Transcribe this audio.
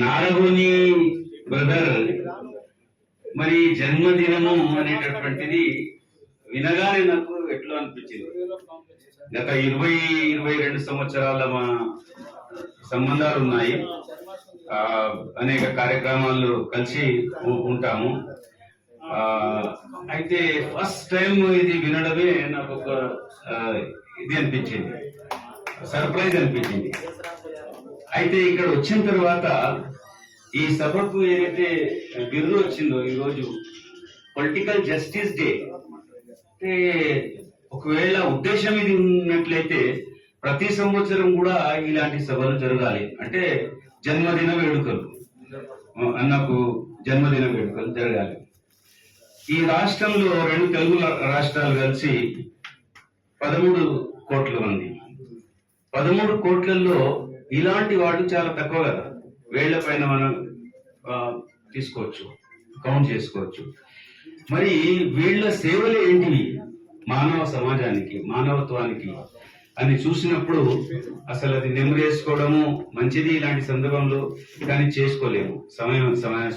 నారగుని brother. మరి జన్మదినము అనేటటువంటిది వినగానే నాకు ఎట్లా అనిపించింది? గత ఇరవై ఇరవై రెండు సంవత్సరాల మా సంబంధాలు ఉన్నాయి. అనేక కార్యక్రమాల్లో కలిసి ఉంటాము. అయితే ఫస్ట్ టైం ఇది వినడమే నాకు ఒక ఇది అనిపించింది. సర్ప్రైజ్ అనిపించింది. అయితే ఇక్కడ వచ్చిన తర్వాత ఈ సభకు ఏదైతే బిరుదు వచ్చిందో ఈరోజు పొలిటికల్ జస్టిస్ డే అంటే ఒకవేళ ఉద్దేశం ఇది ఉన్నట్లయితే ప్రతి సంవత్సరం కూడా ఇలాంటి సభలు జరగాలి. అంటే జన్మదిన వేడుకలు. అన్నకు జన్మదిన వేడుకలు జరగాలి. ఈ రాష్ట్రంలో రెండు తెలుగు రాష్ట్రాలు కలిసి పదమూడు కోట్ల మంది. పదమూడు కోట్లలో ఇలాంటి వాడు చాలా తక్కువ కదా. వేళ్ళ పైన మనం తీసుకోవచ్చు కౌంట్ చేసుకోవచ్చు. మరి వీళ్ళ సేవలు ఏంటివి? మానవ సమాజానికి మానవత్వానికి అని చూసినప్పుడు అసలు అది నెమరేసుకోవడము మంచిది ఇలాంటి సందర్భంలో కానీ చేసుకోలేము. సమయం సమయం